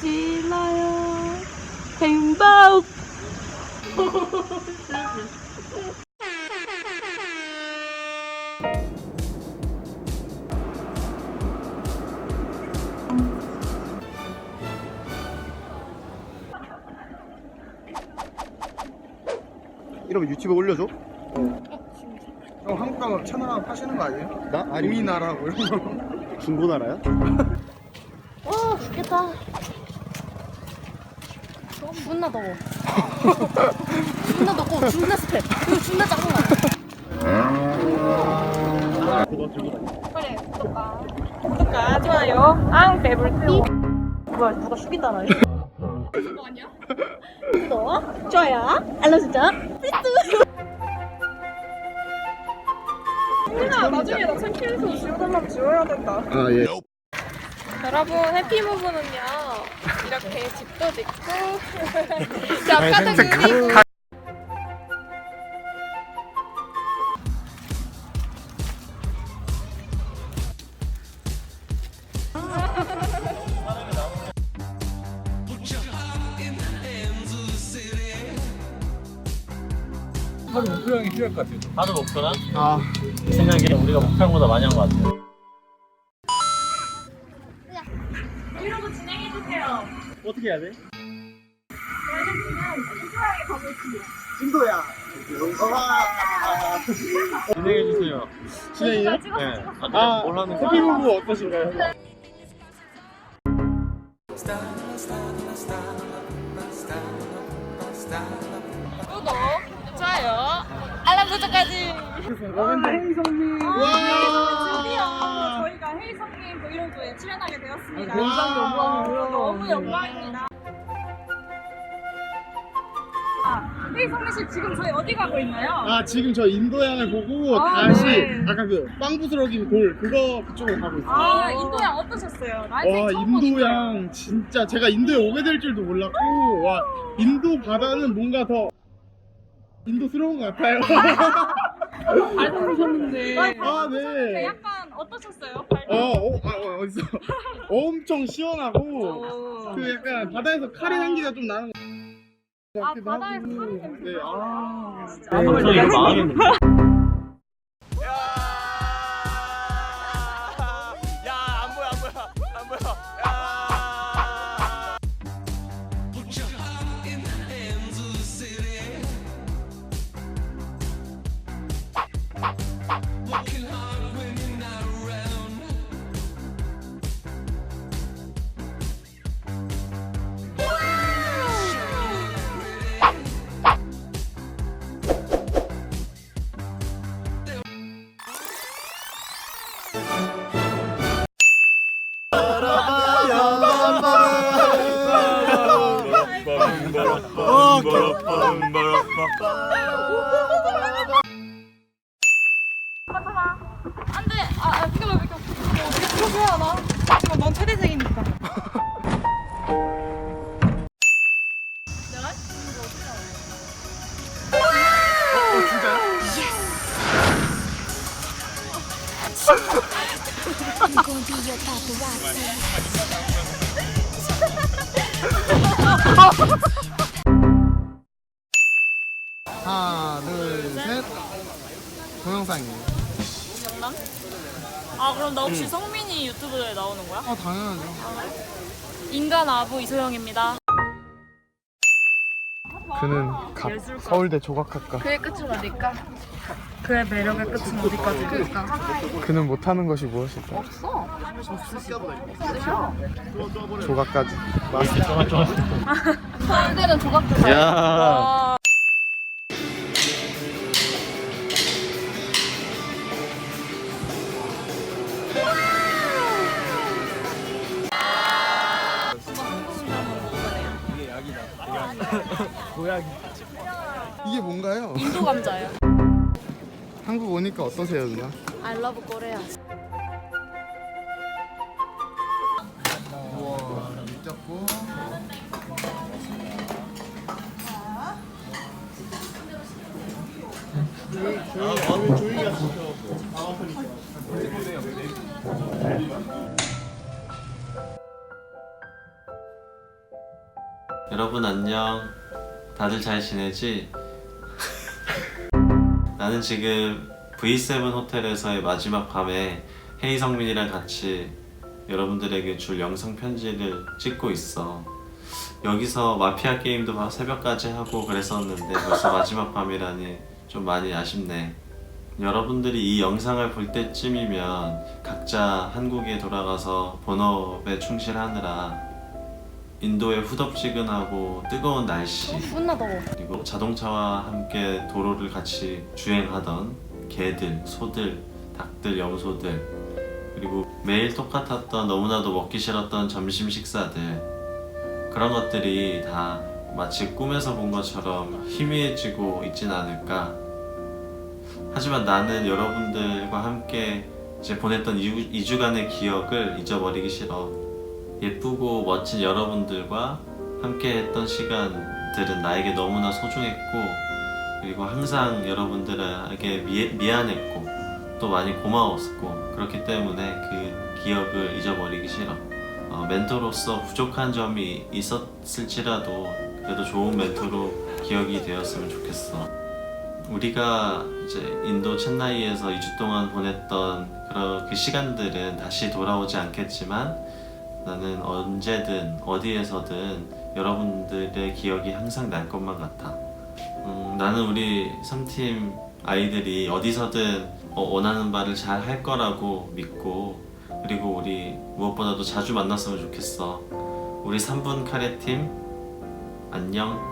질러요 행복 이러면 유튜브에 올려줘? 형 한국 가면 채널 하나 파시는 거 아니에요? 나? 아니 우리나라고 이런 거 중고나라야? 와 죽겠다 존나 더워 존나 덥고 존나 습해 그리고 존나 짜증나 그래 구독과 구독과 좋아요 앙 배불뜨고 뭐야 누가 죽인다 나 그거 아니야? 구독 좋아요 알람 설정 필수 야 나중에 나 창피해서 지워달라고 지워야 된다. 아 예. 여러분 해피무브는요 이렇게 집도 짓고 작가도 그리고 다들 목표나? 아제 생각에 우리가 목표보다 많이 한 것 같아요. 어떻게 해야 돼? 인도야. 진행해 주세요. 진행이요? 네. 아 아, 뭘 하는 거야? 해피무브 어떠신가요? 구독 좋아요 알람 설정까지 와. 드디어 저희가 헤이 성님 브이로그에 출연하게 되었습니다. 굉장히 영광이고요. 너무 영광입니다. 아, 헤이성민 씨 지금 저희 어디 가고 있나요? 아 지금 저 인도양을 보고 아, 다시 네. 약간 그 빵 부스러긴 골 그거 그쪽으로 가고 있어요. 아, 인도양 어떠셨어요? 나 인생 와 처음 보니까요. 인도양 진짜 제가 인도에 오게 될 줄도 몰랐고 와 인도 바다는 뭔가 더 인도스러운 것 같아요. 잘 들으셨는데. 아 네, 네. 약간 어떠셨어요? 어, 어, 아, 어, 어딨어? 엄청 시원하고 오. 그 약간 바다에서 카레 향기가 좀 나는 것 아, 바다에서. 카레 냄새. 네, 아. 저 이거 망하겠는데. 안 돼! 아, 아, 지금 왜 이렇게 뭐 어떻게 그렇게 해야 하나? 지금 넌 최대생이니까. 하나, 동영상이에요. 아 그럼 나 혹시 성민이 유튜브에 나오는 거야? 아, 당연하죠. 인간 아부 이소영입니다 그는 갑, 서울대 조각학과. 그의 끝은 어딜까? 그의 매력의 끝은 어디까지? 그니까 그는 못하는 것이 무엇일까? 없어 조각까지. 좋아, 좋아. 서울대는 조각도 야. 와 이게 뭔가요? 인도 감자예요 한국 오니까 어떠세요, 누나? I love Korea 우와, 미쳤고. 여러분 안녕. 다들 잘 지내지? 나는 지금 V7 호텔에서의 마지막 밤에 헤이 성민이랑 같이 여러분들에게 줄 영상 편지를 찍고 있어. 여기서 마피아 게임도 막 새벽까지 하고 그랬었는데 벌써 마지막 밤이라니 좀 많이 아쉽네. 여러분들이 이 영상을 볼 때쯤이면 각자 한국에 돌아가서 본업에 충실하느라 인도의 후덥지근하고 뜨거운 날씨 존나 더워. 그리고 자동차와 함께 도로를 같이 주행하던 개들, 소들, 닭들, 염소들 그리고 매일 똑같았던 너무나도 먹기 싫었던 점심 식사들. 그런 것들이 다 마치 꿈에서 본 것처럼 희미해지고 있진 않을까. 하지만 나는 여러분들과 함께 이제 보냈던 2주, 간의 기억을 잊어버리기 싫어 예쁘고 멋진 여러분들과 함께 했던 시간들은 나에게 너무나 소중했고 그리고 항상 여러분들에게 미, 미안했고 또 많이 고마웠고 그렇기 때문에 그 기억을 잊어버리기 싫어. 어, 멘토로서 부족한 점이 있었을지라도 그래도 좋은 멘토로 기억이 되었으면 좋겠어. 우리가 이제 인도 첸나이에서 2주 동안 보냈던 그런 그 시간들은 다시 돌아오지 않겠지만 나는 언제든 어디에서든 여러분들의 기억이 항상 날 것만 같아. 음, 나는 우리 3팀 아이들이 어디서든 어, 원하는 바를 잘 할 거라고 믿고 그리고 우리 무엇보다도 자주 만났으면 좋겠어. 우리 3분 카레 팀 안녕.